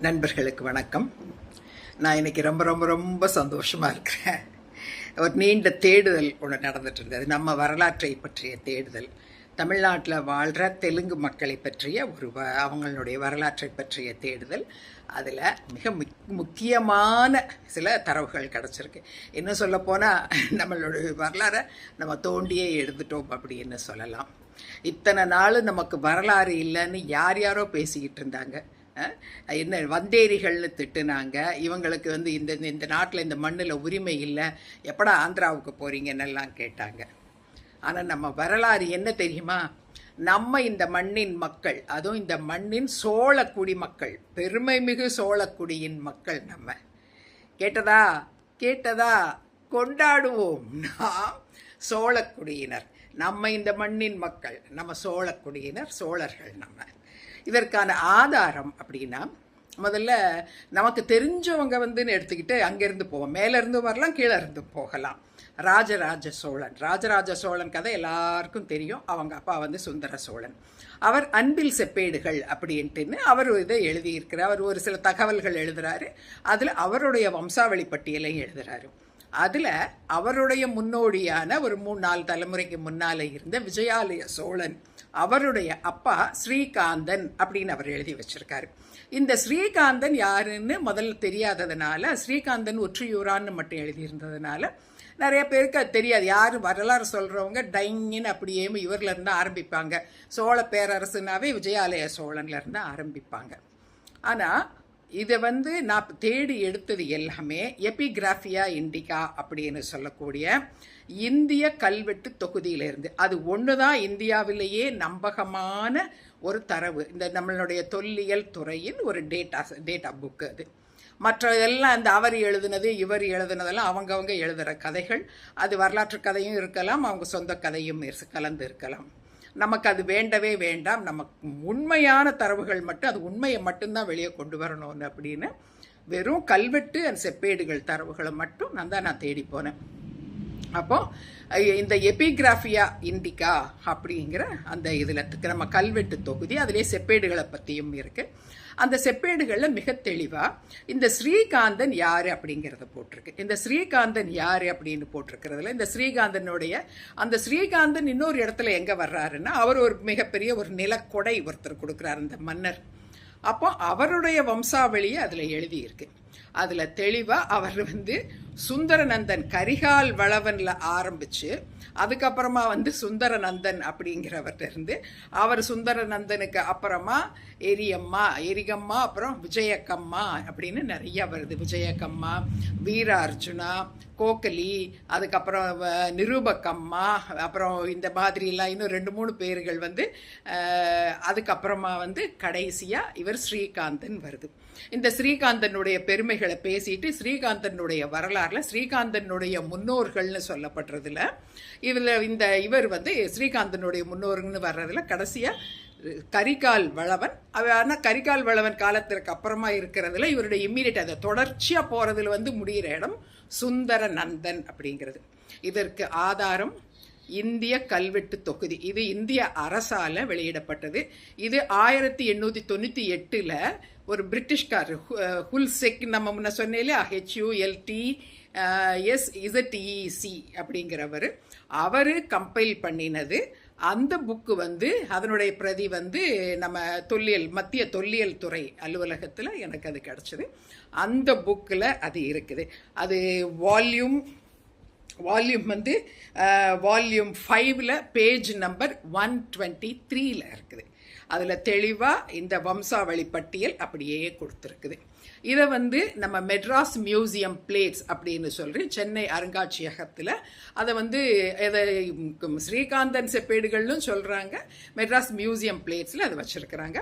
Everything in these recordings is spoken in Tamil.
நண்பர்களுக்கு வணக்கம். நான் இன்னைக்கு ரொம்ப ரொம்ப ரொம்ப சந்தோஷமாக இருக்கிறேன். ஒரு நீண்ட தேடுதல் ஒன்று நடந்துட்டு இருந்தது நம்ம வரலாற்றை பற்றிய தேடுதல். தமிழ்நாட்டில் வாழ்கிற தெலுங்கு மக்களை பற்றிய ஒரு வ அவங்களுடைய வரலாற்றை பற்றிய தேடுதல். அதில் மிக முக்கியமான சில தரவுகள் கிடச்சிருக்கு. இன்னும் சொல்லப்போனால் நம்மளுடைய வரலாறை நம்ம தோண்டியே எடுத்துட்டோம் அப்படின்னு சொல்லலாம். இத்தனை நாள் நமக்கு வரலாறு இல்லைன்னு யார் யாரோ பேசிக்கிட்டு இருந்தாங்க. என்ன வந்தேரிகள்னு திட்டுனாங்க. இவங்களுக்கு வந்து இந்த இந்த நாட்டில் இந்த மண்ணில் உரிமை இல்லை. எப்படா ஆந்திராவுக்கு போகிறீங்கன்னெல்லாம் எல்லாம் கேட்டாங்க. ஆனால் நம்ம வரலாறு என்ன தெரியுமா? நம்ம இந்த மண்ணின் மக்கள் அதுவும் இந்த மண்ணின் சோழக்குடி மக்கள் பெருமை மிகு சோழக்குடியின் மக்கள் நம்ம. கேட்டதா? கேட்டதா? கொண்டாடுவோம் நாம் சோழக்குடியினர். நம்ம இந்த மண்ணின் மக்கள் நம்ம சோழக்குடியினர் சோழர்கள் நம்ம. இதற்கான ஆதாரம் அப்படின்னா முதல்ல நமக்கு தெரிஞ்சவங்க வந்துன்னு எடுத்துக்கிட்டு அங்கேருந்து போவோம். மேலேருந்து வரலாம் கீழே இருந்து போகலாம். ராஜராஜ சோழன். ராஜராஜ சோழன் கதை எல்லாருக்கும் தெரியும். அவங்க அப்பா வந்து சுந்தர சோழன். அவர் அன்பில் செப்பேடுகள் அப்படின்ட்டுன்னு அவர் இதை எழுதியிருக்கிறார். அவர் ஒரு சில தகவல்கள் எழுதுகிறாரு அதில் அவருடைய வம்சாவளி பட்டியலையும் எழுதுகிறாரு அதில் அவருடைய முன்னோடியான ஒரு மூணு நாலு தலைமுறைக்கு முன்னால் இருந்த விஜயாலய சோழன் அவருடைய அப்பா ஸ்ரீகாந்தன் அப்படின்னு அவர் எழுதி வச்சிருக்காரு. இந்த ஸ்ரீகாந்தன் யாருன்னு முதல்ல தெரியாததுனால ஸ்ரீகாந்தன் ஒற்றியூரான்னு மட்டும் எழுதியிருந்ததுனால நிறைய பேருக்கு அது தெரியாது. யார் வரலாறு சொல்கிறவங்க டைங்கின்னு அப்படியே இவர்லேருந்து ஆரம்பிப்பாங்க. சோழ பேரரசுனாவே விஜயாலய சோழன்ல இருந்து ஆரம்பிப்பாங்க. ஆனால் இதை வந்து நான் தேடி எடுத்தது எல்லாமே எபிகிராஃபியா இண்டிகா அப்படின்னு சொல்லக்கூடிய இந்திய கல்வெட்டு தொகுதியிலிருந்து. அது ஒன்று தான் இந்தியாவிலேயே நம்பகமான ஒரு தரவு. இந்த நம்மளுடைய தொல்லியல் துறையின் ஒரு டேட்டா டேட்டா புக்கு அது. மற்ற எல்லாம் இந்த அவர் எழுதுனது இவர் எழுதுனதெல்லாம் அவங்கவங்க எழுதுகிற கதைகள். அது வரலாற்று கதையும் இருக்கலாம் அவங்க சொந்த கதையும் கலந்து இருக்கலாம். நமக்கு அது வேண்டவே வேண்டாம். நமக்கு உண்மையான தரவுகள் மட்டும் அது உண்மையை மட்டும்தான் வெளியே கொண்டு வரணும்னு அப்படின்னு வெறும் கல்வெட்டு அந்த செப்பேடுகள் தரவுகளை மட்டும் நான் தான் நான் தேடி போனேன். அப்போ இந்த எபிகிராஃபியா இண்டிகா அப்படிங்கிற அந்த இதில் நம்ம கல்வெட்டு தொகுதி அதிலே செப்பேடுகளை பற்றியும் இருக்குது அந்த செப்பேடுகளில் மிக தெளிவாக இந்த ஸ்ரீகாந்தன் யார் அப்படிங்கிறத போட்டிருக்கு. இந்த ஸ்ரீகாந்தன் யார் அப்படின்னு போட்டிருக்கிறதுல இந்த ஸ்ரீகாந்தனுடைய அந்த ஸ்ரீகாந்தன் இன்னொரு இடத்துல எங்கே வர்றாருன்னா அவர் ஒரு மிகப்பெரிய ஒரு நிலக்கொடை ஒருத்தர் கொடுக்குறாரு இந்த மன்னர். அப்போ அவருடைய வம்சாவளியை அதில் எழுதியிருக்கு. அதில் தெளிவாக அவர் வந்து சுந்தரநந்தன் கரிகால் வளவனில் ஆரம்பித்து அதுக்கப்புறமா வந்து சுந்தரநந்தன் அப்படிங்கிறவர்கிட்ட இருந்து அவர் சுந்தரநந்தனுக்கு அப்புறமா எரியம்மா எரிகம்மா அப்புறம் விஜயக்கம்மா அப்படின்னு நிறைய வருது. விஜயக்கம்மா வீரார்ஜுனா கோக்கலி அதுக்கப்புறம் நிரூபக்கம்மா அப்புறம் இந்த மாதிரிலாம் இன்னும் ரெண்டு மூணு பேர்கள் வந்து அதுக்கப்புறமா வந்து கடைசியாக இவர் ஸ்ரீகாந்தன் வருது. இந்த ஸ்ரீகாந்தனுடைய பெருமைகளை பேசிட்டு ஸ்ரீகாந்தனுடைய வரலாறுல ஸ்ரீகாந்தனுடைய முன்னோர்கள்னு சொல்லப்படுறதுல இதில் இந்த இவர் வந்து ஸ்ரீகாந்தனுடைய முன்னோர்கள்னு வர்றதுல கடைசியாக கரிகால் வளவன் ஆனால் கரிகால் வளவன் காலத்திற்கு அப்புறமா இருக்கிறதுல இவருடைய இம்மீடியட் அதை தொடர்ச்சியாக போகிறதுல வந்து முடிகிற இடம் சுந்தர நந்தன் அப்படிங்கிறது. இதற்கு ஆதாரம் இந்திய கல்வெட்டு தொகுதி. இது இந்திய அரசால வெளியிடப்பட்டது. இது ஆயிரத்தி எண்ணூத்தி தொண்ணூத்தி எட்டுல ஒரு பிரிட்டிஷ்கார் ஹுல்செக் நம்ம முன்ன சொன்னேலே ஹெச்யூஎல்டி எஸ் இசட்இசி e, அப்படிங்கிறவர். அவர் கம்பைல் பண்ணினது. அந்த புக்கு வந்து அதனுடைய பிரதி வந்து நம்ம தொல்லியல் மத்திய தொல்லியல் துறை அலுவலகத்தில் எனக்கு அது கிடச்சிது. அந்த புக்கில் அது இருக்குது. அது வால்யூம் வால்யூம் வந்து வால்யூம் ஃபைவ்ல பேஜ் நம்பர் ஒன் டுவெண்ட்டி த்ரீல இருக்குது. அதில் தெளிவாக இந்த வம்சாவளி பட்டியல் அப்படியே கொடுத்துருக்குது. இதை வந்து நம்ம மெட்ராஸ் மியூசியம் பிளேட்ஸ் அப்படின்னு சொல்லி சென்னை அருங்காட்சியகத்தில் அதை வந்து இதை ஸ்ரீகாந்தன் செப்பேடுகள்னு சொல்கிறாங்க மெட்ராஸ் மியூசியம் பிளேட்ஸில் அதை வச்சுருக்கிறாங்க.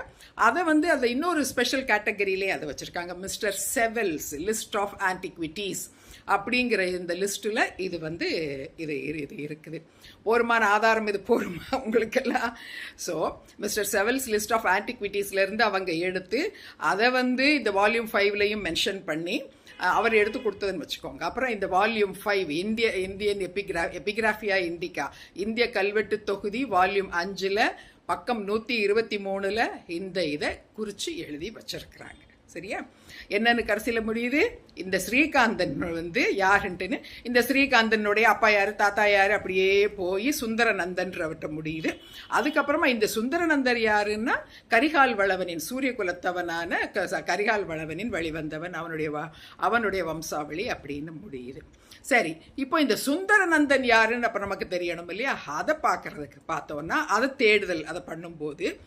அதை வந்து அதை இன்னொரு ஸ்பெஷல் கேட்டகரியிலே அதை வச்சுருக்காங்க. Mister Sewell's list of antiquities அப்படிங்கிற இந்த லிஸ்ட்டில் இது வந்து இது இரு- இது இருக்குது. போருமான ஆதாரம் இது போருமா உங்களுக்கெல்லாம்? So mister Sewell's list of ஆன்டிக்விட்டீஸ்லேருந்து அவங்க எடுத்து அதை வந்து இந்த வால்யூம் ஃபைவ்லையும் மென்ஷன் பண்ணி அவர் எடுத்து கொடுத்ததுன்னு வச்சுக்கோங்க. அப்புறம் இந்த வால்யூம் ஃபைவ் இந்திய இந்தியன் எபிகிரா எபிகிராஃபியா இண்டிகா இந்திய கல்வெட்டு தொகுதி வால்யூம் அஞ்சில் பக்கம் நூற்றி இருபத்தி மூணில் இந்த இதை குறித்து எழுதி வச்சிருக்கிறாங்க. சரியா? என்னன்னு கடைசியில் முடியுது? இந்த ஸ்ரீகாந்தன் வந்து யாருன்ட்டுன்னு இந்த ஸ்ரீகாந்தனுடைய அப்பா யார் தாத்தா யார் அப்படியே போய் சுந்தரநந்தன்றவர்கிட்ட முடியுது. அதுக்கப்புறமா இந்த சுந்தரநந்தர் யாருன்னா கரிகால் வளவனின் சூரிய குலத்தவனான க- கரிகால் வளவனின் வழிவந்தவன் அவனுடைய அவனுடைய வம்சாவளி அப்படின்னு முடியுது. சரி இப்போ இந்த சுந்தரநந்தன் யாருன்னு அப்போ நமக்கு தெரியணும் இல்லையா? அதை பார்க்கறதுக்கு பார்த்தோன்னா அதை தேடுதல் அதை பண்ணும்போது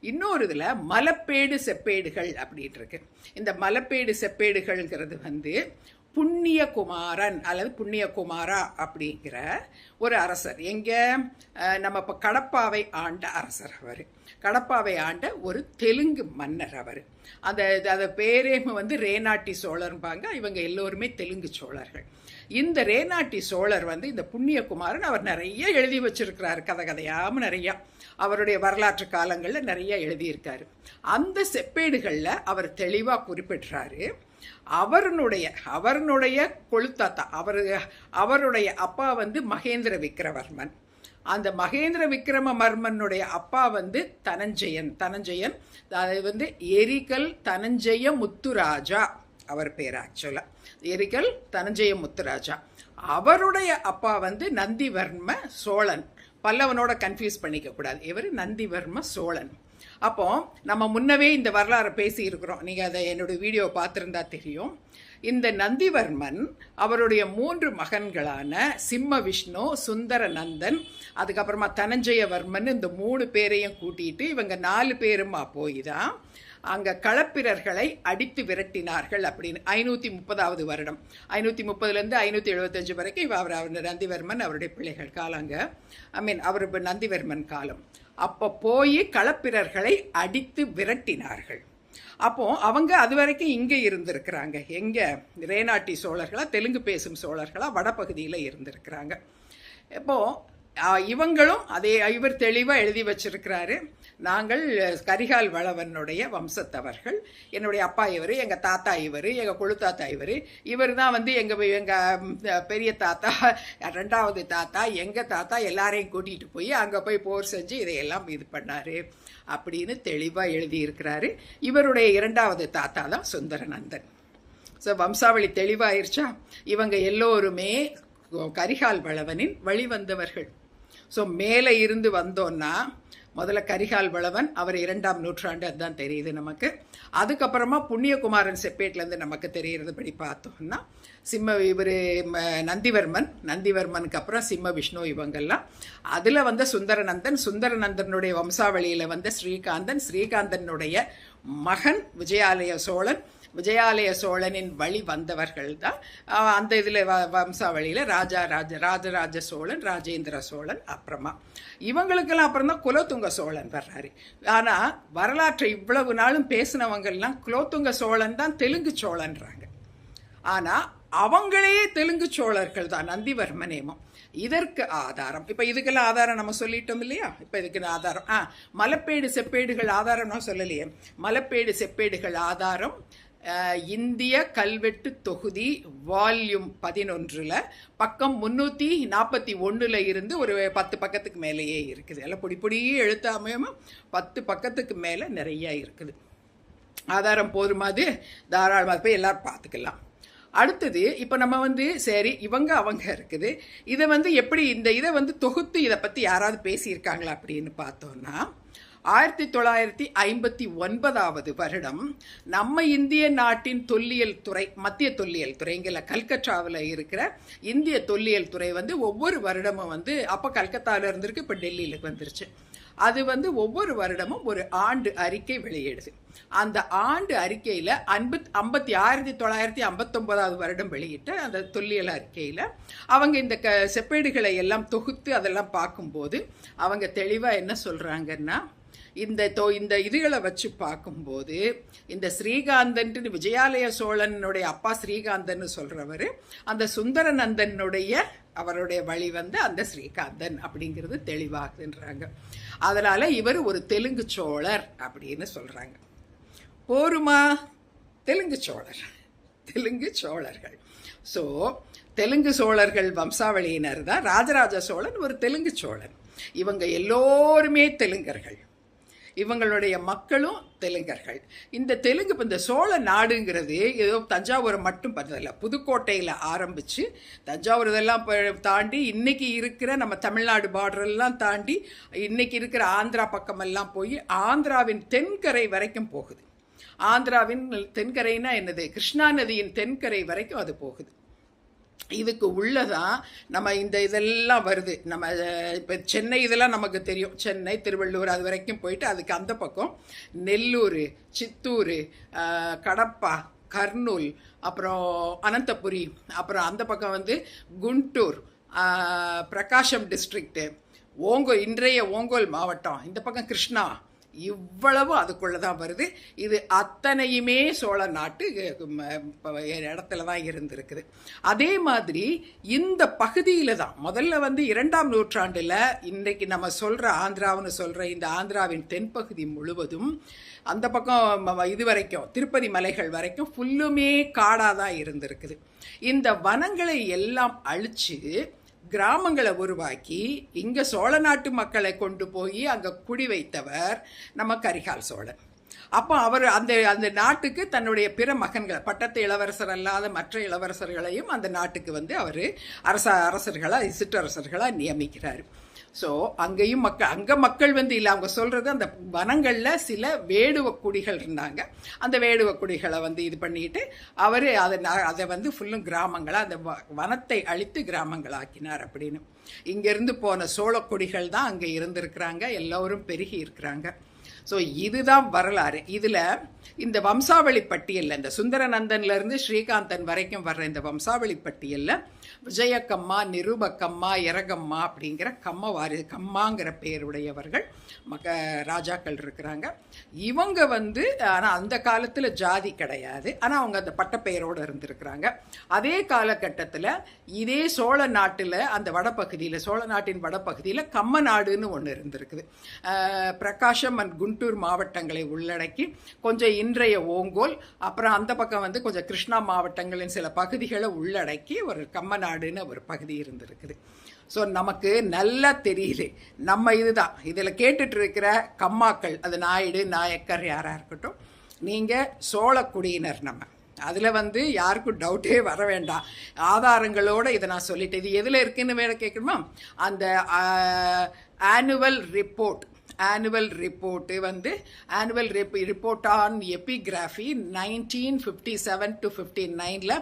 இன்னொரு இதில் மலப்பேடு செப்பேடுகள் அப்படின்ட்டு இருக்கு இந்த மலப்பேடு செப்பேடுகள்ங்கிறது வந்து புண்ணியகுமாரன் அல்லது புண்ணியகுமாரா அப்படிங்கிற ஒரு அரசர். எங்கே? நம்ம இப்போ கடப்பாவை ஆண்ட அரசர் அவர். கடப்பாவை ஆண்ட ஒரு தெலுங்கு மன்னர் அவர். அந்த அதை பேரே வந்து ரேனாட்டி சோழர்பாங்க இவங்க எல்லோருமே தெலுங்கு சோழர்கள். இந்த ரேனாட்டி சோழர் வந்து இந்த புண்ணியகுமாரன் அவர் நிறைய எழுதி வச்சிருக்கிறாரு கதை கதையாம நிறையா. அவருடைய வரலாற்று காலங்களில் நிறைய எழுதியிருக்காரு. அந்த செப்பேடுகளில் அவர் தெளிவாக குறிப்பிடுறாரு அவருடைய அவருடைய கொழுத்தாத்தா அவர் அவருடைய அப்பா வந்து மகேந்திர விக்ரவர்மன் அந்த மகேந்திர விக்ரமவர்மனுடைய அப்பா வந்து தனஞ்சயன் தனஞ்சயன் அது வந்து எரிகல் தனஞ்சய முத்துராஜா அவர் பேர் ஆக்சுவலாக எரிகல் தனஞ்சய முத்துராஜா. அவருடைய அப்பா வந்து நந்திவர்ம சோழன். பல்லவனோட கன்ஃபியூஸ் பண்ணிக்க கூடாது. இவர் நந்திவர்ம சோழன். அப்போ நம்ம முன்னவே இந்த வரலாறை பேசி இருக்கிறோம் நீங்கள் அதை என்னுடைய வீடியோ பார்த்துருந்தா தெரியும். இந்த நந்திவர்மன் அவருடைய மூன்று மகன்களான சிம்ம விஷ்ணு சுந்தர நந்தன் அதுக்கப்புறமா தனஞ்சயவர்மன் இந்த மூணு பேரையும் கூட்டிட்டு இவங்க நாலு பேருமா போய் தான் அங்க களப்பிரர்களை அடித்து விரட்டினார்கள் அப்படின்னு. ஐநூத்தி முப்பதாவது வருடம். ஐநூத்தி முப்பதுல இருந்து ஐநூத்தி எழுபத்தஞ்சு வரைக்கும் இவ- அவர் அவர் நந்திவர்மன் அவருடைய பிள்ளைகள் காலங்க ஐ மீன் அவர் நந்திவர்மன் காலம். அப்ப போய் களப்பிரர்களை அடித்து விரட்டினார்கள். அப்போ அவங்க அது வரைக்கும் இங்க இருந்திருக்கிறாங்க. எங்க? ரேனாட்டி சோழர்களா தெலுங்கு பேசும் சோழர்களா வடபகுதியில இருந்திருக்கிறாங்க. இப்போ இவங்களும் அதே இவர் தெளிவாக எழுதி வச்சிருக்கிறாரு. நாங்கள் கரிகால் வளவனுடைய வம்சத்தவர்கள். என்னுடைய அப்பா இவர் எங்கள் தாத்தா இவர் எங்க கொழுத்தாத்தா இவர் இவர். தான் வந்து எங்கள் எங்கள் பெரிய தாத்தா ரெண்டாவது தாத்தா எங்கள் தாத்தா எல்லாரையும் கூட்டிகிட்டு போய் அங்கே போய் போர் செஞ்சு இதையெல்லாம் இது பண்ணார் அப்படின்னு தெளிவாக எழுதியிருக்கிறாரு. இவருடைய இரண்டாவது தாத்தா தான் சுந்தரநந்தன். ஸோ வம்சாவளி தெளிவாயிருச்சா? இவங்க எல்லோருமே கரிகால் வளவனின் வழிவந்தவர்கள். ஸோ மேலே இருந்து வந்தோன்னா முதல்ல கரிகால் வளவன் அவர் இரண்டாம் நூற்றாண்டு அதுதான் தெரியுது நமக்கு. அதுக்கப்புறமா புண்ணியகுமாரன் செப்பேட்லேருந்து நமக்கு தெரியறதுபடி பார்த்தோம்னா சிம்ம இவர் நந்திவர்மன் நந்திவர்மனுக்கு அப்புறம் சிம்ம விஷ்ணு இவங்கெல்லாம். அதில் வந்த சுந்தரநந்தன் சுந்தரநந்தனுடைய வம்சாவளியில் வந்த ஸ்ரீகாந்தன் ஸ்ரீகாந்தனுடைய மகன் விஜயாலய சோழன் விஜயாலய சோழனின் வழி வந்தவர்கள் தான். அந்த இதில் வம்சாவளியில் ராஜா ராஜ ராஜராஜ சோழன் ராஜேந்திர சோழன் அப்புறமா. இவங்களுக்கெல்லாம் அப்புறம் தான் குலோத்துங்க சோழன் வர்றாரு. ஆனால் வரலாற்றை இவ்வளவு நாளும் பேசினவங்கெல்லாம் குலோத்துங்க சோழன் தான் தெலுங்கு சோழன்றாங்க. ஆனால் அவங்களே தெலுங்கு சோழர்கள் தான் நந்திவர்மனேமம் இதற்கு ஆதாரம். இப்போ இதுக்கெல்லாம் ஆதாரம் நம்ம சொல்லிட்டோம் இல்லையா? இப்போ இதுக்கு ஆதாரம். ஆ மலப்பேடு செப்பேடுகள் ஆதாரம் நான் சொல்லலையே. மலப்பேடு செப்பேடுகள் ஆதாரம். இந்திய கல்வெட்டு தொகுதி வால்யூம் பதினொன்றில் பக்கம் முந்நூற்றி நாற்பத்தி ஒன்றில் இருந்து ஒரு பத்து பக்கத்துக்கு மேலேயே இருக்குது. எல்லாம் பொடி பொடியே எழுத்தாமையும் பத்து பக்கத்துக்கு மேலே நிறைய இருக்குது. ஆதாரம் போதுமாது தாராளமாக போய் எல்லோரும் பார்த்துக்கலாம். அடுத்தது இப்போ நம்ம வந்து சரி இவங்க அவங்க இருக்குது. இதை வந்து எப்படி இந்த இதை வந்து தொகுத்து இதை பற்றி யாராவது பேசியிருக்காங்களா அப்படின்னு பார்த்தோன்னா ஆயிரத்தி தொள்ளாயிரத்தி ஐம்பத்தி ஒன்பதாவது வருடம் நம்ம இந்திய நாட்டின் தொல்லியல் துறை மத்திய தொல்லியல் துறைங்கிற கல்கத்தாவில் இருக்கிற இந்திய தொல்லியல் துறை வந்து ஒவ்வொரு வருடமும் வந்து அப்போ கல்கத்தாவில் இருந்திருக்கு இப்போ டெல்லியில் வந்துருச்சு. அது வந்து ஒவ்வொரு வருடமும் ஒரு ஆண்டு அறிக்கை வெளியிடுது. அந்த ஆண்டு அறிக்கையில் அன்பத் ஐம்பத்தி ஆயிரத்தி தொள்ளாயிரத்தி ஐம்பத்தொம்போதாவது வருடம் வெளியிட்ட அந்த தொல்லியல் அறிக்கையில் அவங்க இந்த க செப்பேடுகளை எல்லாம் தொகுத்து அதெல்லாம் பார்க்கும்போது அவங்க தெளிவாக என்ன சொல்கிறாங்கன்னா இந்த தொ இந்த இதுகளை வச்சு பார்க்கும்போது இந்த ஸ்ரீகாந்தன்ட்டு விஜயாலய சோழனுடைய அப்பா ஸ்ரீகாந்தன் சொல்கிறவர் அந்த சுந்தரநந்தனுடைய அவருடைய வழி வந்து அந்த ஸ்ரீகாந்தன் அப்படிங்கிறது தெளிவாகுதுன்றாங்க. அதனால் இவர் ஒரு தெலுங்கு சோழர் அப்படின்னு சொல்கிறாங்க போருமா? தெலுங்கு சோழர். தெலுங்கு சோழர்கள். ஸோ தெலுங்கு சோழர்கள் வம்சாவளியினர் தான். ராஜராஜ சோழன் ஒரு தெலுங்கு சோழன். இவங்க எல்லோருமே தெலுங்கர்கள். இவங்களுடைய மக்களும் தெலுங்கர்கள். இந்த தெலுங்கு இப்போ இந்த சோழ நாடுங்கிறது ஏதோ தஞ்சாவூரை மட்டும் பார்த்ததில்ல புதுக்கோட்டையில் ஆரம்பித்து தஞ்சாவூர் இதெல்லாம் தாண்டி இன்றைக்கி இருக்கிற நம்ம தமிழ்நாடு பார்டரெல்லாம் தாண்டி இன்றைக்கி இருக்கிற ஆந்திரா பக்கமெல்லாம் போய் ஆந்திராவின் தென்கரை வரைக்கும் போகுது. ஆந்திராவின் தென்கரைனா என்னது? கிருஷ்ணா நதியின் தென்கரை வரைக்கும் அது போகுது. இதுக்கு உள்ளதான் நம்ம இந்த இதெல்லாம் வருது. நம்ம இப்போ சென்னை இதெல்லாம் நமக்கு தெரியும். சென்னை திருவள்ளூர் அது வரைக்கும் போயிட்டு அதுக்கு அந்த பக்கம் நெல்லூர் சித்தூர் கடப்பா கர்னூல் அப்புறம் அனந்தபுரி அப்புறம் அந்த பக்கம் வந்து குண்டூர் பிரகாஷம் டிஸ்ட்ரிக்ட்டு ஓங்கோ இன்றைய ஓங்கோல் மாவட்டம் இந்த பக்கம் கிருஷ்ணா. இவ்வளவு அதுக்குள்ளே தான் வருது. இது அத்தனையுமே சோழ நாட்டு இடத்துல தான் இருந்திருக்குது. அதே மாதிரி இந்த பகுதியில் தான் முதல்ல வந்து இரண்டாம் நூற்றாண்டில் இன்றைக்கு நம்ம சொல்கிற ஆந்திராவுன்னு சொல்கிற இந்த ஆந்திராவின் தென்பகுதி முழுவதும் அந்த பக்கம் இது வரைக்கும் திருப்பதி மலைகள் வரைக்கும் ஃபுல்லுமே காடாக தான் இருந்திருக்குது. இந்த வனங்களை எல்லாம் அழிச்சு கிராமங்களை உருவாக்கி இங்கே சோழ நாட்டு மக்களை கொண்டு போய் அங்கே குடி வைத்தவர் நம்ம கரிகால் சோழன். அப்போ அவர் அந்த அந்த நாட்டுக்கு தன்னுடைய பிற மகன்களை பட்டத்து இளவரசர் அல்லாத மற்ற இளவரசர்களையும் அந்த நாட்டுக்கு வந்து அவர் அரச அரசர்களாக சிற்றரசர்களாக நியமிக்கிறார். ஸோ அங்கேயும் மக்கள் அங்கே மக்கள் வந்து இல்லை அவங்க சொல்கிறது அந்த வனங்களில் சில வேடுவ குடிகள் இருந்தாங்க. அந்த வேடுவ குடிகளை வந்து இது பண்ணிட்டு அவர் அதை அதை வந்து ஃபுல்லும் கிராமங்களாக அந்த வ- வனத்தை அழித்து கிராமங்களாக்கினார் அப்படின்னு. இங்கேருந்து போன சோழ குடிகள் தான் அங்கே இருந்திருக்கிறாங்க எல்லோரும் பெருகி இருக்கிறாங்க. ஸோ இதுதான் வரலாறு. இதில் இந்த வம்சாவளி பட்டியலில் இந்த சுந்தரநந்தன்லேருந்து ஸ்ரீகாந்தன் வரைக்கும் வர்ற இந்த வம்சாவளி பட்டியலில் விஜயக்கம்மா நிருபக்கம்மா இரகம்மா அப்படிங்கிற கம்ம வாரி கம்மாங்கிற பெயருடையவர்கள் மக ராஜாக்கள் இருக்கிறாங்க. இவங்க வந்து ஆனால் அந்த காலத்தில் ஜாதி கிடையாது. ஆனால் அவங்க அந்த பட்டப்பெயரோடு இருந்திருக்கிறாங்க. அதே காலகட்டத்தில் இதே சோழ நாட்டில் அந்த வடப்பகுதியில் சோழ நாட்டின் வடப்பகுதியில் கம்ம நாடுன்னு ஒன்று இருந்திருக்குது பிரகாஷம் அண்ட் குண்டூர் மாவட்டங்களை உள்ளடக்கி கொஞ்சம் இன்றைய ஓங்கோல் அப்புறம் அந்த பக்கம் வந்து கொஞ்சம் கிருஷ்ணா மாவட்டங்களின் சில பகுதிகளை உள்ளடக்கி ஒரு கம்மநாடுன்னு ஒரு பகுதி இருந்திருக்குது. ஸோ நமக்கு நல்லா தெரியுது நம்ம இதுதான். இதில் கேட்டுட்டு இருக்கிற கம்மாக்கள் அது நாயுடு நாயக்கர் யாராக இருக்கட்டும் நீங்கள் சோழக்குடியினர் நம்ம. அதில் வந்து யாருக்கும் டவுட்டே வர வேண்டாம். ஆதாரங்களோடு இதை நான் சொல்லிட்டேன். இது எதில் இருக்குன்னு வேற கேட்கணுமா? அந்த ஆனுவல் ரிப்போர்ட் ஆனுவல் ரிப்போர்ட்டு வந்து annual rib report on epigraphy nineteen fifty seven to fifty நைனில்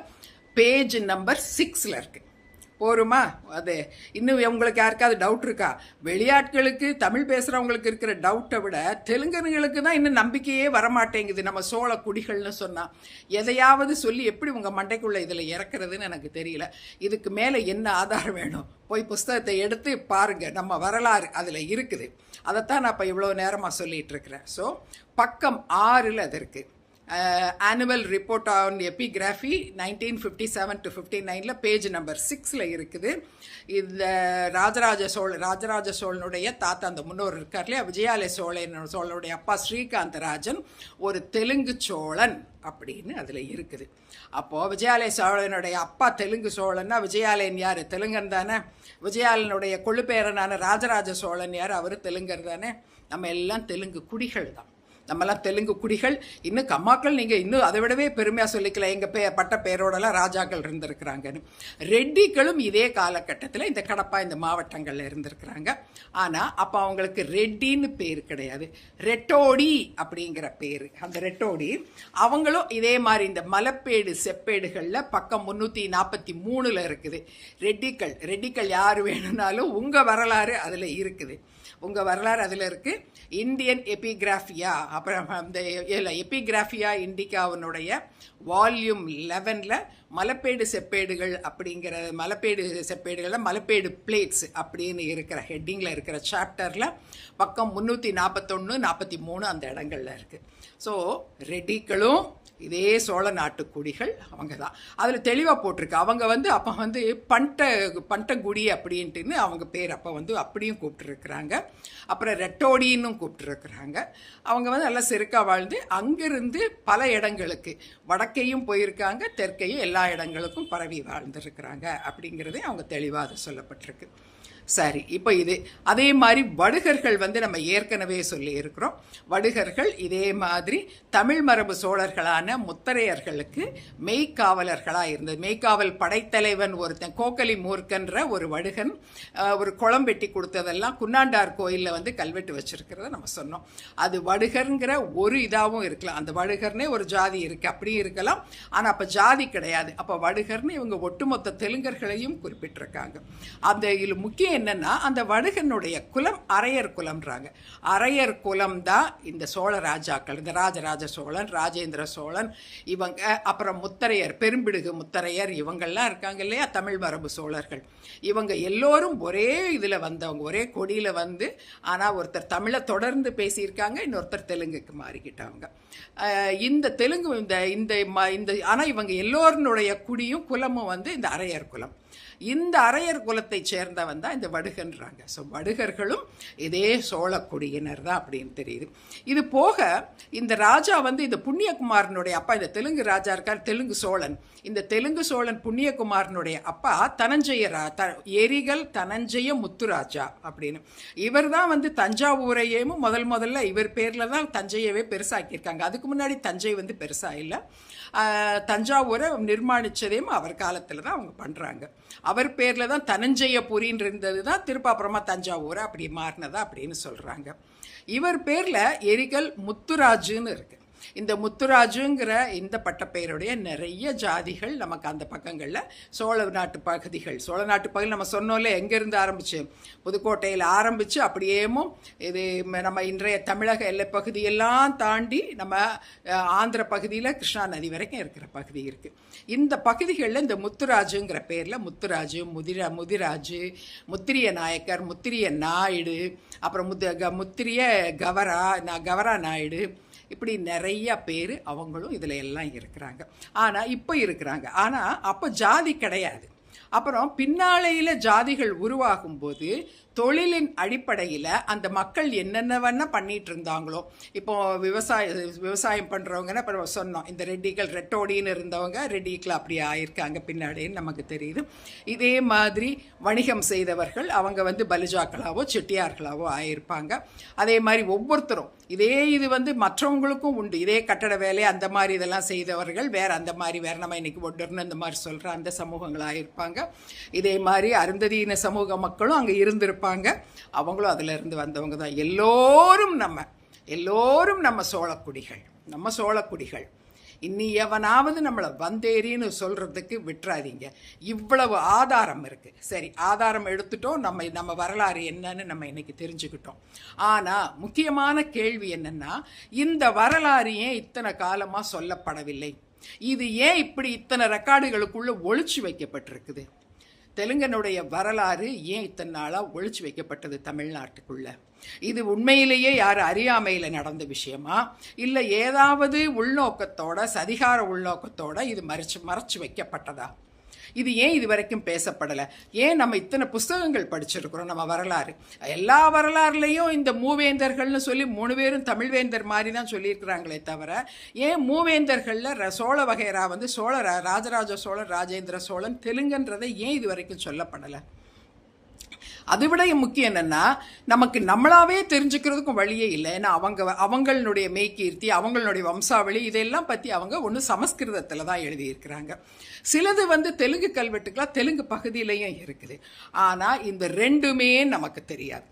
பேஜ் நம்பர் சிக்ஸில் இருக்குது போருமா? அது இன்னும் உங்களுக்கு யாருக்காவது டவுட் இருக்கா? வெளியாட்களுக்கு தமிழ் பேசுகிறவங்களுக்கு இருக்கிற டவுட்டை விட தெலுங்கர்களுக்கு தான் இன்னும் நம்பிக்கையே வரமாட்டேங்குது. நம்ம சோழ குடிகள்னு சொன்னால் எதையாவது சொல்லி எப்படி உங்கள் மண்டைக்குள்ளே இதில் இறக்குறதுன்னு எனக்கு தெரியல. இதுக்கு மேலே என்ன ஆதாரம் வேணும்? போய் புஸ்தகத்தை எடுத்து பாருங்கள் நம்ம வரலாறு அதில் இருக்குது. அதைத்தான் நான் இப்போ இவ்வளோ நேரமாக சொல்லிகிட்டு இருக்கிறேன். ஸோ பக்கம் ஆறில் அது இருக்குது annual report on epigraphy nineteen fifty seven to fifty நைனில் பேஜ் நம்பர் சிக்ஸில் இருக்குது. இந்த ராஜராஜ சோழ ராஜராஜ சோழனுடைய தாத்தா அந்த முன்னோர் இருக்கார் இல்லையா? விஜயாலய சோழன் சோழனுடைய அப்பா ஸ்ரீகாந்த ராஜன் ஒரு தெலுங்கு சோழன் அப்படின்னு அதில் இருக்குது. அப்போது விஜயாலய சோழனுடைய அப்பா தெலுங்கு சோழன்னா விஜயாலயன் யார்? தெலுங்கன் தானே? விஜயாலயனுடைய கொள்ளுப்பேரனான ராஜராஜ சோழன் யார்? அவர் தெலுங்கர் தானே? நம்ம எல்லாம் தெலுங்கு குடிகள் தான். நம்மலாம் தெலுங்கு குடிகள். இன்னும் கம்மாக்கள் நீங்கள் இன்னும் அதை விடவே பெருமையாக சொல்லிக்கலாம் எங்கள் பே பட்ட பேரோடலாம் ராஜாக்கள் இருந்திருக்கிறாங்கன்னு. ரெட்டிகளும் இதே காலகட்டத்தில் இந்த கடப்பா இந்த மாவட்டங்களில் இருந்திருக்கிறாங்க. ஆனால் அப்போ அவங்களுக்கு ரெட்டின்னு பேர் கிடையாது. ரெட்டோடி அப்படிங்கிற பேர். அந்த ரெட்டோடி அவங்களும் இதே மாதிரி இந்த மலப்பேடு செப்பேடுகளில் பக்கம் முந்நூற்றி நாற்பத்தி மூணில் இருக்குது. ரெட்டிகள் ரெட்டிகள் யார் வேணும்னாலும் உங்கள் வரலாறு அதில் இருக்குது. உங்கள் வரலாறு அதில் இருக்குது இந்தியன் எபிகிராஃபியா அப்புறம் அந்த இல்லை எபிகிராஃபியா இண்டிகாவினுடைய வால்யூம் லெவனில் மலப்பேடு செப்பேடுகள் அப்படிங்கிற மலப்பேடு செப்பேடுகளில் மலப்பேடு பிளேட்ஸ் அப்படின்னு இருக்கிற ஹெட்டிங்கில் இருக்கிற சாப்டரில் பக்கம் முந்நூற்றி நாற்பத்தொன்று நாற்பத்தி மூணு அந்த இடங்கள்ல இருக்குது ஸோ ரெடிக்களும் இதே சோழ நாட்டு குடிகள் அவங்க தான் அதில் தெளிவாக போட்டிருக்கு. அவங்க வந்து அப்போ வந்து பண்ட பண்டகுடி அப்படின்ட்டுன்னு அவங்க பேர் அப்போ வந்து அப்படியும் கூப்பிட்டுருக்குறாங்க. அப்புறம் ரெட்டோடின்னு கூப்பிட்டுருக்குறாங்க. அவங்க வந்து நல்லா செருக்காக வாழ்ந்து அங்கிருந்து பல இடங்களுக்கு வடக்கையும் போயிருக்காங்க தெற்கையும் எல்லா இடங்களுக்கும் பரவி வாழ்ந்துருக்குறாங்க அப்படிங்கிறதே அவங்க தெளிவாக அது சொல்லப்பட்டிருக்கு. சரி இப்போ இது அதே மாதிரி வடுகர்கள் வந்து நம்ம ஏற்கனவே சொல்லியிருக்கிறோம். வடுகர்கள் இதே மாதிரி தமிழ் மரபு சோழர்களான முத்தரையர்களுக்கு மெய்க்காவலர்களாக இருந்தது. மெய்க்காவல் படைத்தலைவன் ஒருத்தன் கோக்கலி மூர்க்கன்ற ஒரு வடுகன் ஒரு குளம் வெட்டி கொடுத்ததெல்லாம் குன்னாண்டார் கோயிலில் வந்து கல்வெட்டு வச்சிருக்கிறத நம்ம சொன்னோம். அது வடுகர்ங்கிற ஒரு இதாகவும் இருக்கலாம். அந்த வடுகர்னே ஒரு ஜாதி இருக்குது அப்படியும் இருக்கலாம். ஆனால் அப்போ ஜாதி கிடையாது. அப்போ வடுகர்னு இவங்க ஒட்டுமொத்த தெலுங்கர்களையும் குறிப்பிட்டிருக்காங்க. அந்த இதில் முக்கியம் என்னன்னா அந்த வடுகனுடைய குலம் அரையர் குலம்ன்றாங்க. அரையர் குலம் தான் இந்த சோழ ராஜாக்கள் இந்த ராஜராஜ சோழன் ராஜேந்திர சோழன் இவங்க அப்புறம் முத்தரையர் பெரும்பிடுகு முத்தரையர் இவங்கெல்லாம் இருக்காங்க இல்லையா? தமிழ் மரபு சோழர்கள். இவங்க எல்லோரும் ஒரே இதில் வந்தவங்க ஒரே கொடியில் வந்து ஆனால் ஒருத்தர் தமிழை தொடர்ந்து பேசியிருக்காங்க இன்னொருத்தர் தெலுங்குக்கு மாறிக்கிட்டவங்க. இந்த தெலுங்கு இந்த இந்த ம- இந்த ஆனால் இவங்க எல்லோருனுடைய குடியும் குலமும் வந்து இந்த அரையர் குலம். இந்த அரையர் குலத்தை சேர்ந்தவன் தான் இந்த வடுகன்றாங்க. ஸோ வடுகர்களும் இதே சோழக்குடியினர் தான் அப்படின்னு தெரியுது. இது போக இந்த ராஜா வந்து இந்த புண்ணியகுமாரனுடைய அப்பா இந்த தெலுங்கு ராஜா இருக்கார் தெலுங்கு சோழன். இந்த தெலுங்கு சோழன் புண்ணியகுமாரனுடைய அப்பா தனஞ்சய ரா த எரிகள் தனஞ்சய முத்துராஜா அப்படின்னு. இவர் தான் வந்து தஞ்சாவூரையும் முதல் முதல்ல இவர் பேரில் தான் தஞ்சையவே பெருசாக்கியிருக்காங்க. அதுக்கு முன்னாடி தஞ்சை வந்து பெருசாக இல்லை. தஞ்சாவூரை நிர்மாணிச்சதையும் அவர் காலத்தில் தான் அவங்க பண்ணுறாங்க அவர் பேரில் தான் தனஞ்சயபுரின்னு இருந்தது தான் திருப்ப அப்புறமா தஞ்சாவூரை அப்படி மாறினதா அப்படின்னு சொல்கிறாங்க இவர் பேரில் எரிகல் முத்துராஜுன்னு இருக்குது இந்த முத்துராஜுங்கிற இந்த பட்டப்பெயருடைய நிறைய ஜாதிகள் நமக்கு அந்த பக்கங்களில் சோழ நாட்டு பகுதிகள். சோழ நாட்டு பகுதி நம்ம சொன்னோம்ல எங்கேருந்து ஆரம்பிச்சு? புதுக்கோட்டையில் ஆரம்பித்து அப்படியேமும் இது நம்ம இன்றைய தமிழக எல்லைப்பகுதியெல்லாம் தாண்டி நம்ம ஆந்திர பகுதியில் கிருஷ்ணா நதி வரைக்கும் இருக்கிற பகுதி இருக்குது இந்த பகுதிகளில் இந்த முத்துராஜுங்கிற பேரில் முத்துராஜு முதிர முதிராஜு முத்திரிய நாயக்கர் முத்திரிய நாயுடு அப்புறம் முத்து க- முத்திரிய கவரா கவரா நாயுடு இப்படி நிறைய பேர் அவங்களும் இதில் எல்லாம் இருக்கிறாங்க. ஆனால் இப்போ இருக்கிறாங்க. ஆனால் அப்போ ஜாதி கிடையாது. அப்புறம் பின்னாளையில் ஜாதிகள் உருவாகும் போது தொழிலின் அடிப்படையில் அந்த மக்கள் என்னென்னவென்ன பண்ணிட்டு இருந்தாங்களோ இப்போ விவசாய விவசாயம் பண்ணுறவங்கன்னா இப்போ சொன்னோம். இந்த ரெட்டிகள் ரெட்டோடின்னு இருந்தவங்க ரெட்டிக்கில் அப்படி ஆயிருக்காங்க பின்னாடின்னு நமக்கு தெரியுது. இதே மாதிரி வணிகம் செய்தவர்கள் அவங்க வந்து பலிஜாக்களாவோ செட்டியார்களாவோ ஆயிருப்பாங்க. அதே மாதிரி ஒவ்வொருத்தரும் இதே இது வந்து மற்றவங்களுக்கும் உண்டு. இதே கட்டட வேலை அந்த மாதிரி இதெல்லாம் செய்தவர்கள் வேற அந்த மாதிரி வேற நம்ம இன்னைக்கு ஒட்டுன்னு அந்த மாதிரி சொல்ற அந்த சமூகங்களாக இருப்பாங்க. இதே மாதிரி அருந்ததியின சமூக மக்களும் அங்கே இருந்திருப்பாங்க. அவங்களும் அதுல இருந்து வந்தவங்க தான் எல்லோரும் நம்ம எல்லோரும் நம்ம சோழக்குடிகள் நம்ம சோழக்குடிகள். இன்னி எவனாவது நம்மளை வந்தேரின்னு சொல்கிறதுக்கு விட்டுறாதீங்க. இவ்வளவு ஆதாரம் இருக்குது சரி ஆதாரம் எடுத்துட்டோம். நம்ம நம்ம வரலாறு என்னன்னு நம்ம இன்னைக்கு தெரிஞ்சுக்கிட்டோம். ஆனால் முக்கியமான கேள்வி என்னென்னா இந்த வரலாறு ஏன் இத்தனை காலமாக சொல்லப்படவில்லை? இது ஏன் இப்படி இத்தனை ரெக்கார்டுகளுக்குள்ளே ஒழிச்சு வைக்கப்பட்டிருக்குது? தெலுங்கனுடைய வரலாறு ஏன் இத்தனை நாளாக ஒழிச்சு வைக்கப்பட்டது தமிழ்நாட்டுக்குள்ளே? இது உண்மையிலேயே யார் அறியாமையில் நடந்த விஷயமா? இல்லை ஏதாவது உள்நோக்கத்தோட சதிகார உள்நோக்கத்தோட இது மறைச்சு மறைச்சு வைக்கப்பட்டதா? இது ஏன் இது வரைக்கும் பேசப்படலை? ஏன் நம்ம இத்தனை புஸ்தகங்கள் படிச்சிருக்கிறோம் நம்ம வரலாறு? எல்லா வரலாறுலையும் இந்த மூவேந்தர்கள்னு சொல்லி மூணு பேரும் தமிழ்வேந்தர் மாதிரி தான் சொல்லியிருக்கிறாங்களே தவிர ஏன் மூவேந்தர்களில் ர- சோழ வகைரா வந்து சோழ ரா- ராஜராஜ சோழன் ராஜேந்திர சோழன் தெலுங்குன்றதை ஏன் இது வரைக்கும் சொல்லப்படலை? அதை விட முக்கியம் என்னென்னா நமக்கு நம்மளாவே தெரிஞ்சுக்கிறதுக்கும் வழியே இல்லை. ஏன்னா அவங்க அவங்களுடைய மெய்கீர்த்தி அவங்களுடைய வம்சாவளி இதையெல்லாம் பற்றி அவங்க ஒன்று சமஸ்கிருதத்தில் தான் எழுதியிருக்கிறாங்க. சிலது வந்து தெலுங்கு கல்வெட்டுக்கெல்லாம் தெலுங்கு பகுதியிலையும் இருக்குது. ஆனால் இந்த ரெண்டுமே நமக்கு தெரியாது.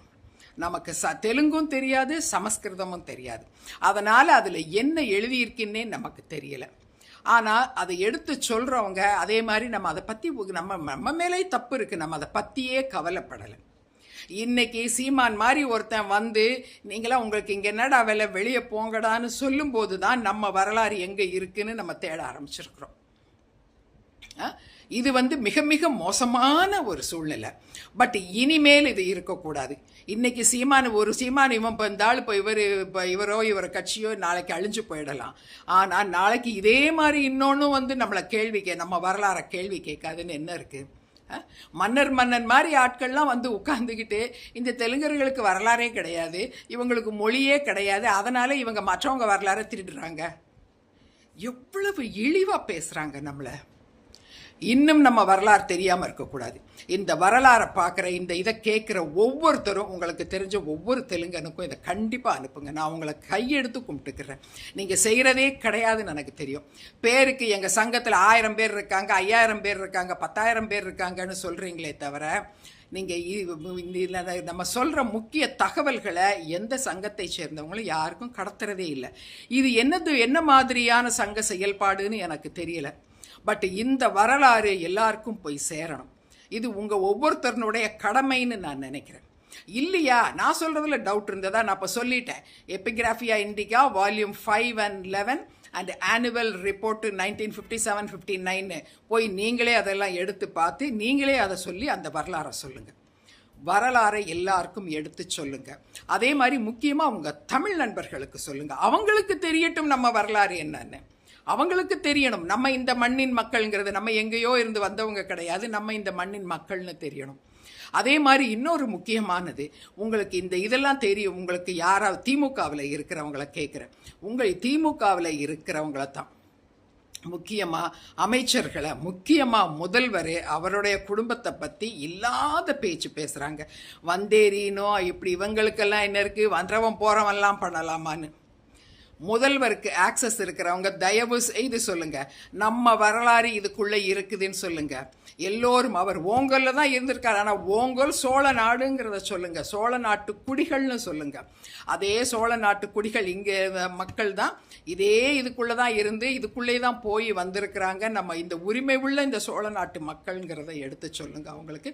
நமக்கு ச தெலுங்கும் தெரியாது சமஸ்கிருதமும் தெரியாது. அதனால் அதில் என்ன எழுதியிருக்கின்னே நமக்கு தெரியலை. ஆனால் அதை எடுத்து சொல்கிறவங்க அதே மாதிரி நம்ம அதை பற்றி நம்ம நம்ம மேலே தப்பு இருக்குது நம்ம அதை பற்றியே கவலைப்படலை. இன்னைக்கு சீமான் மாதிரி ஒருத்தன் வந்து நீங்களாம் உங்களுக்கு இங்கே என்னடா வேலை? வெளியே போங்கடான்னு சொல்லும்போது தான் நம்ம வரலாறு எங்கே இருக்குன்னு நம்ம தேட ஆரம்பிச்சிருக்கிறோம். ஆ? இது வந்து மிக மிக மோசமான ஒரு சூழ்நிலை. பட் இனிமேல் இது இருக்கக்கூடாது. இன்னைக்கு சீமான் ஒரு சீமான் இவன் இப்போ இந்த ஆள் இப்போ இவர் இப்போ இவரோ இவர கட்சியோ நாளைக்கு அழிஞ்சு போயிடலாம். ஆனால் நாளைக்கு இதே மாதிரி இன்னொன்றும் வந்து நம்மளை கேள்வி கே நம்ம வரலாறை கேள்வி கேட்காதுன்னு என்ன இருக்குது மன்னர் மன்னன் மாதிரி ஆட்கள்லாம் வந்து உட்கார்ந்துக்கிட்டு இந்த தெலுங்கர்களுக்கு வரலாறே கிடையாது இவங்களுக்கு மொழியே கிடையாது அதனால இவங்க மற்றவங்க வரலாறை திருடுறாங்க. எவ்வளவு இழிவா பேசுறாங்க நம்மளை. இன்னும் நம்ம வரலாறு தெரியாமல் இருக்கக்கூடாது. இந்த வரலாறை பார்க்குற இந்த இதை கேட்குற ஒவ்வொருத்தரும் உங்களுக்கு தெரிஞ்ச ஒவ்வொரு தெலுங்கனுக்கும் இதை கண்டிப்பாக அனுப்புங்க. நான் உங்களை கையெடுத்து கும்பிட்டுக்கிறேன். நீங்கள் செய்கிறதே கிடையாதுன்னு எனக்கு தெரியும். பேருக்கு எங்கள் சங்கத்தில் ஆயிரம் பேர் இருக்காங்க ஐயாயிரம் பேர் இருக்காங்க பத்தாயிரம் பேர் இருக்காங்கன்னு சொல்கிறீங்களே தவிர நீங்கள் நம்ம சொல்கிற முக்கிய தகவல்களை எந்த சங்கத்தை சேர்ந்தவங்களும் யாருக்கும் கடத்துறதே இல்லை. இது என்னது என்ன மாதிரியான சங்க செயல்பாடுன்னு எனக்கு தெரியலை. பட் இந்த வரலாறு எல்லாருக்கும் போய் சேரணும். இது உங்கள் ஒவ்வொருத்தருனுடைய கடமைன்னு நான் நினைக்கிறேன். இல்லையா? நான் சொல்கிறதுல டவுட் இருந்ததா? நான் இப்போ சொல்லிட்டேன். Epigraphia indica volume five and eleven and annual report nineteen fifty seven fifty நைன்னு போய் நீங்களே அதெல்லாம் எடுத்து பார்த்து நீங்களே அதை சொல்லி அந்த வரலாறை சொல்லுங்கள் வரலாறை எல்லாருக்கும் எடுத்து சொல்லுங்க. அதே மாதிரி முக்கியமாக உங்கள் தமிழ் நண்பர்களுக்கு சொல்லுங்க. அவங்களுக்கு தெரியட்டும் நம்ம வரலாறு என்னன்னு. அவங்களுக்கு தெரியணும். நம்ம இந்த மண்ணின் மக்கள்ங்கிறது நம்ம எங்கேயோ இருந்து வந்தவங்க கிடையாது. நம்ம இந்த மண்ணின் மக்கள்னு தெரியணும். அதே மாதிரி இன்னொரு முக்கியமானது உங்களுக்கு இந்த இதெல்லாம் தெரியும். உங்களுக்கு யாராவது திமுகவில் இருக்கிறவங்கள கேட்குறேன் உங்கள் திமுகவில் இருக்கிறவங்கள தான். முக்கியமாக அமைச்சர்களை முக்கியமாக முதல்வர் அவருடைய குடும்பத்தை பற்றி இல்லாத பேச்சு பேசுகிறாங்க வந்தேரினோ இப்படி இவங்களுக்கெல்லாம் என்ன இருக்குது வந்தவன் போகிறவன்லாம் பண்ணலாமான்னு. முதல்வருக்கு ஆக்சஸ் இருக்கிறவங்க தயவு செய்து சொல்லுங்க. நம்ம வரலாறு இதுக்குள்ளே இருக்குதுன்னு சொல்லுங்க. எல்லோரும் அவர் ஓங்கல்ல தான் இருந்திருக்காரு. ஆனால் ஓங்கல் சோழ நாடுங்கிறத சொல்லுங்க. சோழ நாட்டு குடிகள்னு சொல்லுங்க. அதே சோழ நாட்டு குடிகள் இங்கே மக்கள் தான். இதே இதுக்குள்ளே தான் இருந்து இதுக்குள்ளே தான் போய் வந்திருக்கிறாங்க. நம்ம இந்த உரிமை உள்ள இந்த சோழ நாட்டு மக்கள்ங்கிறத எடுத்து சொல்லுங்க அவங்களுக்கு.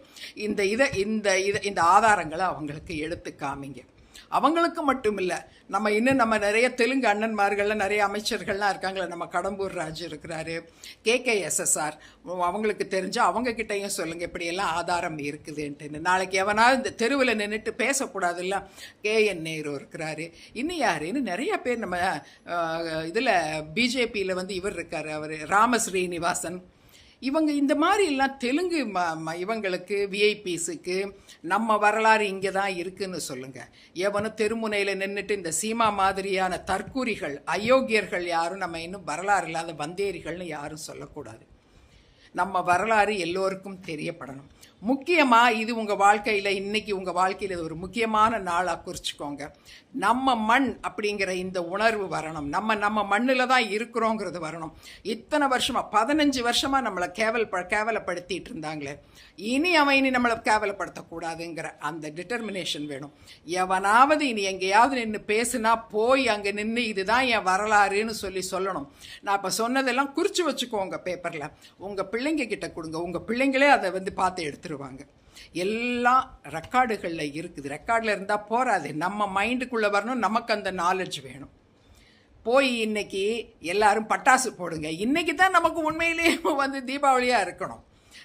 இந்த இதை இந்த இதை இந்த ஆதாரங்களை அவங்களுக்கு எடுத்து காமிங்க. அவங்களுக்கு மட்டும் இல்லை நம்ம இன்னும் நம்ம நிறைய தெலுங்கு அண்ணன்மார்கள்ல நிறைய அமைச்சர்கள்லாம் இருக்காங்களே நம்ம கடம்பூர் ராஜ் இருக்கிறாரு கே கே அவங்களுக்கு தெரிஞ்சு அவங்க சொல்லுங்கள் இப்படியெல்லாம் ஆதாரம் இருக்குதுன்ட்டு நாளைக்கு எவனாவது இந்த தெருவில் நின்றுட்டு பேசக்கூடாதுல்ல கே என் நேரு இருக்கிறாரு. இன்னும் யாருன்னு நிறைய பேர் நம்ம இதில் பிஜேபியில் வந்து இவர் இருக்கார் அவர் ராம ஸ்ரீனிவாசன் இவங்க இந்த மாதிரி எல்லாம் தெலுங்கு ம ம இவங்களுக்கு விஐபிஸுக்கு நம்ம வரலாறு இங்கே தான் இருக்குன்னு சொல்லுங்கள் எவனும் தெருமுனையில் நின்றுட்டு இந்த சீமா மாதிரியான தற்கூரிகள் அயோக்கியர்கள் யாரும் நம்ம இன்னும் வரலாறு இல்லாத வந்தேரிகள்னு யாரும் சொல்லக்கூடாது. நம்ம வரலாறு எல்லோருக்கும் தெரியப்படணும். முக்கியமாக இது உங்கள் வாழ்க்கையில் இன்னைக்கு உங்கள் வாழ்க்கையில் இது ஒரு முக்கியமான நாளாக குறிச்சிக்கோங்க. நம்ம மண் அப்படிங்கிற இந்த உணர்வு வரணும். நம்ம நம்ம மண்ணில் தான் இருக்கிறோங்கிறது வரணும். இத்தனை வருஷமாக பதினஞ்சு வருஷமாக நம்மளை கேவல் ப கேவலப்படுத்திட்டு இருந்தாங்களே. இனி அவன் இனி நம்மளை கேவலப்படுத்தக்கூடாதுங்கிற அந்த டிட்டர்மினேஷன் வேணும். எவனாவது இனி எங்கேயாவது நின்று பேசுனா போய் அங்கே நின்று இதுதான் என் வரலாறுன்னு சொல்லி சொல்லணும். நான் இப்போ சொன்னதெல்லாம் குறித்து வச்சுக்கோங்க பேப்பரில் உங்கள் பிள்ளைங்க கிட்ட கொடுங்க. உங்கள் பிள்ளைங்களே அதை வந்து பார்த்து எடுத்துருவாங்க எல்லாம் ரெக்கார்டுகளில் இருக்குது. ரெக்கார்டில் இருந்தால் போகாது நம்ம மைண்டுக்குள்ளே வரணும். நமக்கு அந்த நாலேஜ் வேணும். போய் இன்னைக்கு எல்லாரும் பட்டாசு போடுங்க. இன்னைக்கு தான் நமக்கு உண்மையிலேயே வந்து தீபாவளியாக இருக்கணும்.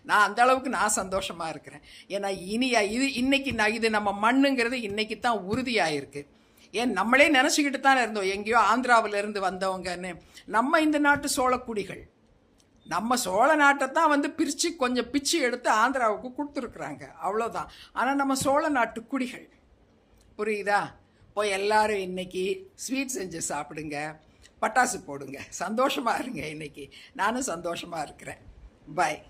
நான் அந்த அளவுக்கு நான் சந்தோஷமாக இருக்கிறேன். ஏன்னா இனியா இது இன்னைக்கு நான் இது நம்ம மண்ணுங்கிறது இன்னைக்கு தான் உறுதியாயிருக்கு. ஏன் நம்மளே நினச்சிக்கிட்டு தானே இருந்தோம். எங்கேயோ ஆந்திராவிலேருந்து வந்தவங்கன்னு. நம்ம இந்த நாட்டு சோழக்குடிகள் நம்ம சோழ நாட்டை தான் வந்து பிரித்து கொஞ்சம் பிச்சு எடுத்து ஆந்திராவுக்கு கொடுத்துருக்குறாங்க. அவ்வளோதான் ஆனால் நம்ம சோழ நாட்டு குடிகள். புரியுதா? போய் எல்லாரும் இன்னைக்கு ஸ்வீட் செஞ்சு சாப்பிடுங்க. பட்டாசு போடுங்க. சந்தோஷமாக இருங்க இன்னைக்கு. நானும் சந்தோஷமாக இருக்கிறேன். பாய்